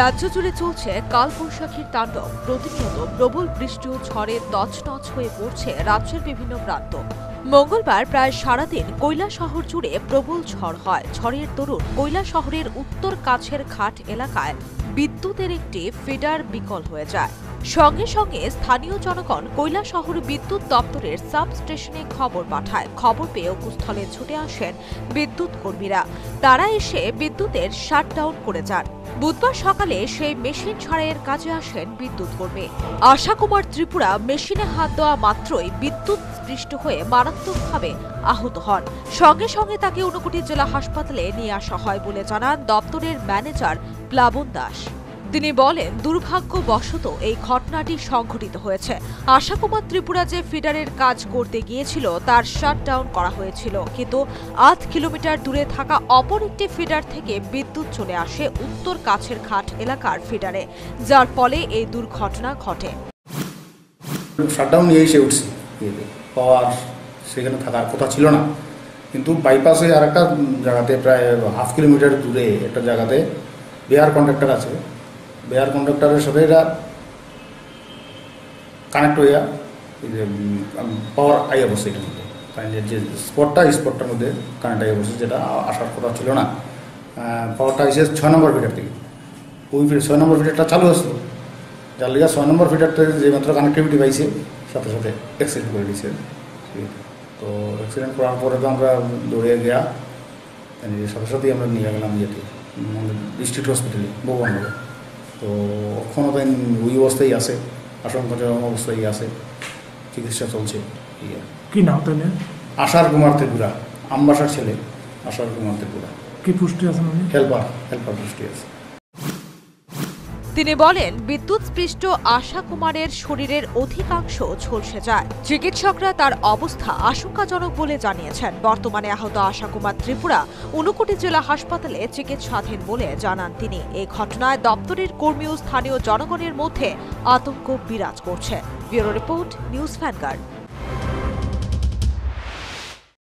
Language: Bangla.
রাজ্য জুড়ে চলছে কালবৈশাখীর তাণ্ডব। প্রতিনিয়ত প্রবল বৃষ্টি ও ঝড়ে তছনছ হয়ে পড়ছে রাজ্যের বিভিন্ন প্রান্ত। মঙ্গলবার প্রায় সারাদিন কৈলা শহর জুড়ে প্রবল ঝড় হয়। ঝড়ের দরুন কৈলা শহরের উত্তর কাছের ঘাট এলাকায় বিদ্যুতের একটি ফিডার বিকল হয়ে যায়। সঙ্গে সঙ্গে স্থানীয় জনগণ কৈলা শহর বিদ্যুৎ দপ্তরের সাব স্টেশনে খবর পাঠায়। খবর পেয়ে উপস্থলে ছুটে আসেন বিদ্যুৎ কর্মীরা। তারা এসে বিদ্যুতের শাটডাউন করে যান। বুধবার সকালে সেই মেশিন ছাড়াইয়ের কাজে আসেন বিদ্যুৎ কর্মী। আশা কুমার ত্রিপুরা মেশিনে হাত দেওয়া মাত্রই বিদ্যুৎ স্পৃষ্ট হয়ে মারাত্মকভাবে আহত হন। সঙ্গে সঙ্গে তাকে ঊনকোটি জেলা হাসপাতালে নিয়ে আসা হয় বলে জানান দপ্তরের ম্যানেজার প্লাবন দাস। তিনি বলেন, দুর্ভাগ্যবশত এই ঘটনাটি সংঘটিত হয়েছে। আশা কুমার ত্রিপুরা যে ফিডারের কাজ করতে গিয়েছিল, তার শাটডাউন করা হয়েছিল। কিন্তু আধ কিলোমিটার দূরে থাকা অপর একটি ফিডার থেকে বিদ্যুৎ চলে আসে উত্তর কাছের ঘাট এলাকার ফিডারে। যার ফলে এই দুর্ঘটনা ঘটে। শাটডাউন নিয়ে এসে উঠছি। পাওয়ার সেখানে থাকার কথা ছিল না। কিন্তু বাইপাসে আর একটা জায়গাতে প্রায় হাফ কিলোমিটার দূরে একটা জায়গাতে বেয়ার কন্ডাক্টর আছে। বেয়ার কন্ডাক্টরের সাথে এটা কানেক্ট হইয়া পাওয়ার আইয়া বসে এটার মধ্যে যে- স্পটটা স্পটটার মধ্যে কানেক্ট আইয়া বসে, যেটা আসার কথা ছিল না। পাওয়ারটা এসে ছয় নম্বর ফিটার থেকে। ওই ছয় নম্বর ফিটারটা চালু আসলো যার লিগে ছয় নম্বর ফিটারটা যে মাত্র কানেক্টিভিটি পাইছে, সাথে সাথে অ্যাক্সিডেন্ট করে দিয়েছে তো অ্যাক্সিডেন্ট করার পরে তো আমরা দৌড়ে গিয়া সাথে সাথেই আমরা নিয়ে গেলাম যেতে ডিস্ট্রিক্ট হসপিটালে ভগবানগরে তো তো ওই অবস্থায় আছে আশঙ্কাজনক অবস্থায় আছে চিকিৎসা চলছে কি নাম তাহলে? আশার কুমার ত্রিপুরা আমবাসার ছেলে আশার কুমার ত্রিপুরা। কি পুষ্টি আছে হেল্পার হেল্পার পুষ্টি আছে। তিনি বলেন বিদ্যুৎ স্পৃষ্ট আশা কুমারের শরীরের অধিকাংশ ঝলসে যায়। চিকিৎসকরা তার অবস্থা আশঙ্কাজনক বলে জানিয়েছেন। বর্তমানে আহত আশা কুমার ত্রিপুরা ঊনকোটি জেলা হাসপাতালে চিকিৎসাধীন বলে জানান তিনি। এই ঘটনায় দপ্তরের কর্মী ও স্থানীয় জনগণের মধ্যে আতঙ্ক বিরাজ করছে। Bureau report, news Vanguard.